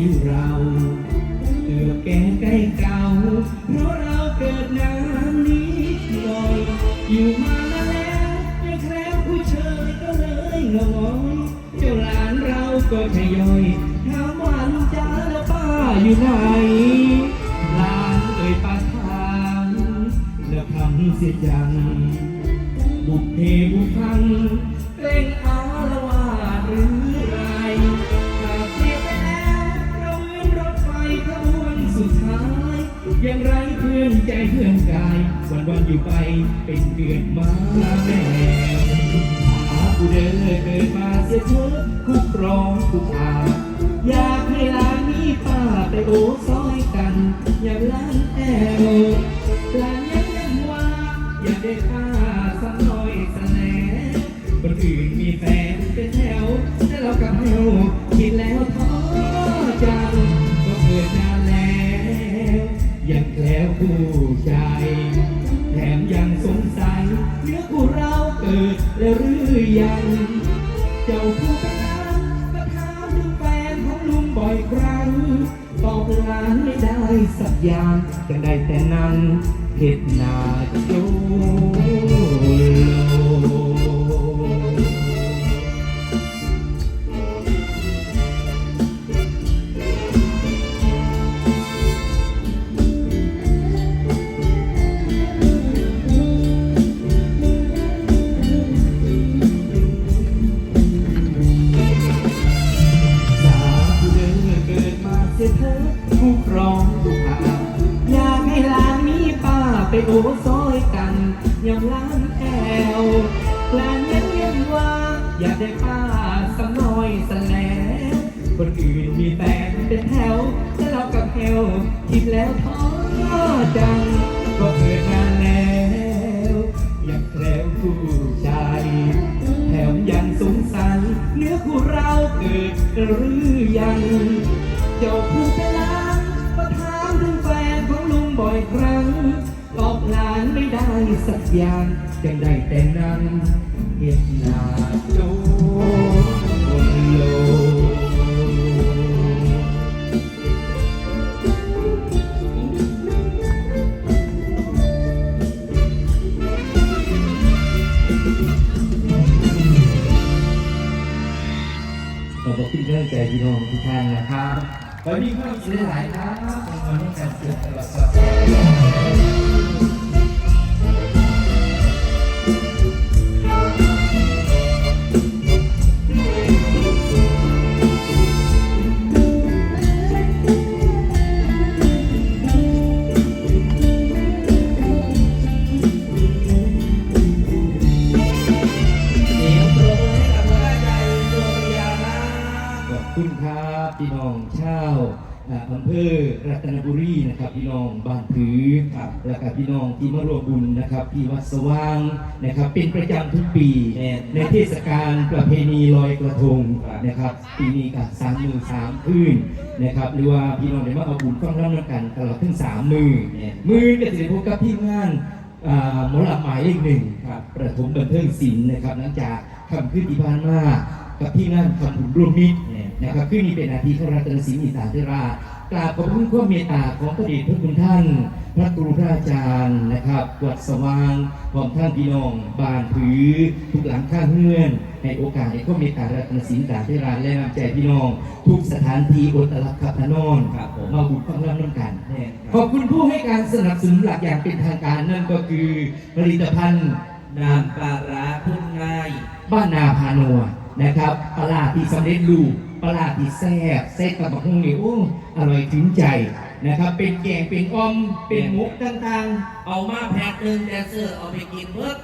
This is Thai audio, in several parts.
เสร็จแล้วสิเราเกือบแก่ใกล้เก่าเพราะเราเกิดน้ำนี้หน่อยอยู่มาแล้วยังแคล้วผู้เชยก็เลยงอยเจ้าหลานเราก็ทยอยถามว่าลุงจ้าแล้วป้าอยู่ไหนหลานเอ่ยปากถามแล้วคำเสียจังบุกเพบุกพังเกรงอา วันอยู่ไปเป็นเดือนมาแม่หาผู้เดินเกิดมาเสียเธอคุกร้องคุกอาอยากให้ลานมีป้าไปโอ้ซอยกัน อย่างล้านแอวลานยังยังว่าอย่าได้ฆ่าสักหน่อยสแน่คนอื่นมีแฟนเป็นแถวแต่เรากับเฮวคิดแล้วท้อจังก็เกิดนานแล้ว ยังแล้วผู้ใจ แถมยังสงสัยเนื้อคู่เราเกิดแล้วหรือยัง เจ้าผู้เป็นนางก็ถามถึงแฟนของลุงบ่อยครั้งตอบลานไม่ได้สักอย่างก็ได้แต่นั่งเห็ดนาโจ กันย่างล้านแอวหลานยังยังว่า อยากได้ป้าสักน่อยสักแล้วคนอื่นมีแฟนเป็นแถวแต่เรากับแถวคิดแล้วท้อจังก็เกิดนานแล้วอยากแคล้วคู่ใจแถมยังสงสัยเนื้อคู่เราเกิดหรือยังเจ้า สักอย่างจึงได้แต่นั่งเห็นหน้าโจโลขอบคุณกำลังใจพี่น้องทุกท่านนะครับวันนี้ก็มีหลายๆครับเป็นวันที่การเกิดตลอด คุณครับพี่น้องชาวอ่าอำเภอรัตนบุรีนะครับพี่น้องบ้านผือครับแล้วก็พี่น้องที่มาร่วมบุญนะครับที่วัดสว่างนะครับ เป็นประจำทุกปี ในเทศกาลประเพณีลอยกระทงนะครับปีนี้กับสามมือสามคืนนะครับหรือว่าพี่น้องได้มาเอาบุญฟังร่ำกันตลอดทั้งสามมือมือก็จะได้พบกับทีมงานอ่าหมอลำหมายเลขหนึ่งครับประถมบันเทิงศิลป์นะครับหลังจากคำขึ้นที่ผ่านมา กับที่นั่นคำบุญร่วมมิตรนะครับขึ้นนี้เป็นนาทีขรัตนศิลป์อีสานเทรากราบขอบคุณความเมตตาของพระเดชพระคุณท่าน พระครูพระอาจารย์นะครับวัดสว่างพร้อมท่านพี่น้องบานผือทุกหลังข้างเฮือน ในโอกาสในความเมตตารัตนศิลป์สานเทราและนำใจพี่น้อง ทุกสถานที่อดตลับขับพนอนมาบุญฟังร่ำน้ำกันขอบคุณผู้ให้การสนับสนุนหลักอย่างเป็นทางการนั่นก็คือผลิตภัณฑ์น้ำปลาร้าพุ่นง่าย บ้านนาพานัว นะครับปลาร้าที่สำเร็จรูปปลาร้าที่แซ่บเซ็ตกับบักฮุงนี่โอ้อร่อยถึงใจนะครับ เป็นแกงเป็นอ้อมเป็นหมุกต่างเอามาแพ็คหนึ่งแดนเซอร์เอาไปกินเพิ่ม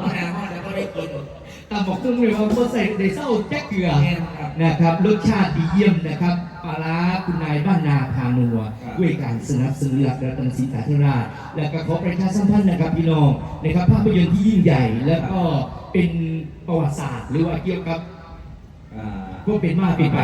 วันหน้าห้องจะไม่ได้กินๆตามบอกฮุงเลยว่าบ่ใส่ได้เศร้าแจ๊กเกลือแน่นครับนะครับรสชาติดีเยี่ยมนะครับปลาร้าคุณนายบ้านนาพานัวครับด้วยการสนับสนุนหลักรัตนศรีสาธิราช และก็ขอประชาสัมพันธ์นะครับพี่น้องนะครับภาพยนตร์ที่ยิ่งใหญ่ แล้วก็เป็นประวัติศาสตร์ หรือว่าเกี่ยวกับ อ่าพวกเป็นมาเป็นไป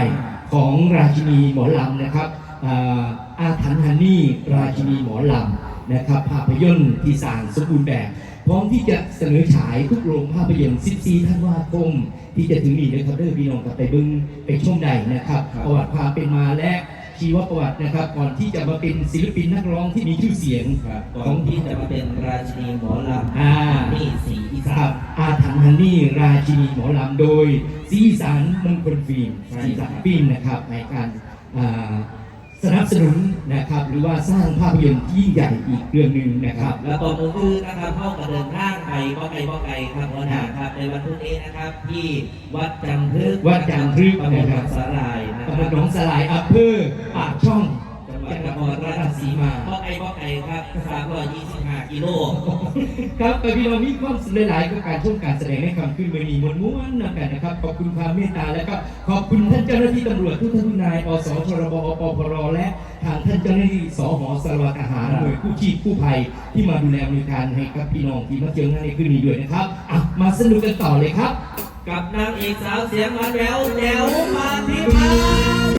ของราชินีหมอลำนะครับอ่าอาถรรพ์ฮันนี่ราชินีหมอลำนะครับภาพยนตร์ที่สร้างสมบูรณ์แบบพร้อมที่จะเสนอฉายทุกโรงภาพยนตร์14ธันวาคมที่จะถึงนี้นะครับเด้อพี่น้องกับไปเบิ้งไปชมได้นะครับประวัติความเป็นมาและชีวประวัตินะครับ ก่อนที่จะมาเป็นศิลปินนักร้องที่มีชื่อเสียงครับก่ขออนงที่จะมาเป็นราชินีหมอลำอ่านี่สีอีค สารันบอาถรรพ์ฮันนี่ราชินีหมอลำโดย สีสารมงคลฟิล์มใช่สีสารฟิล์มนะครับในการอ่าสนับสนุนนะครับหรือว่าสร้างภาพยนตร์ที่ยิ่งใหญ่อีกเรื่องหนึ่งนะครับ แล้วก็มืออื่นนะครับเข้ากับเดินทางไปบ่ไกลบ่ไกลครับหัวหน้าครับในวันพรุ่งนี้นะครับที่วัดจันทึกวัดจันทึกตำบลนะครับสาลายนะคตำบรัลบหนองสลายอำเภอปากช่อง รราราชสีมามาบ่ไกลบ่ไกลครับ325กิโลครับไปพี่น้องมีความสุขหลายๆกับการชมการแสดงในคำขึ้นเวทีมวลม้วนนำกันนะครับ ขอบคุณความเมตตาและก็ขอบคุณท่านเจ้าหน้าที่ตำรวจทุกท่านนายอสชรบอปพรและทางท่านเจ้าหน้าที่สหสารวัตรอาหารหน่วยกู้ชีพกู้ภัยที่มาดูแลบริการให้กับพี่น้องที่มาเจองานในคืนนี้ด้วยนะครับอะมาสนุกกันต่อเลยครับ กับนางเอกสาวเสียงหวานแหววแหววปาฏิมา